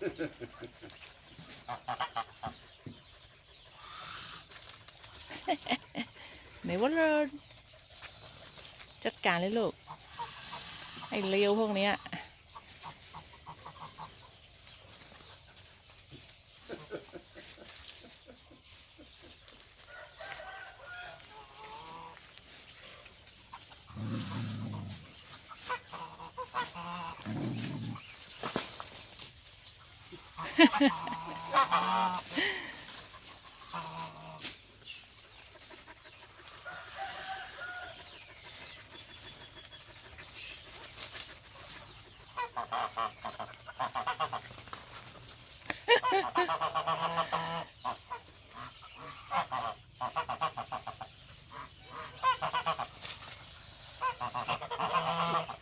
ไหนว่าเลยจัดการเลยลูก ไอ้เลวพวกเนี้ย ハハハハ。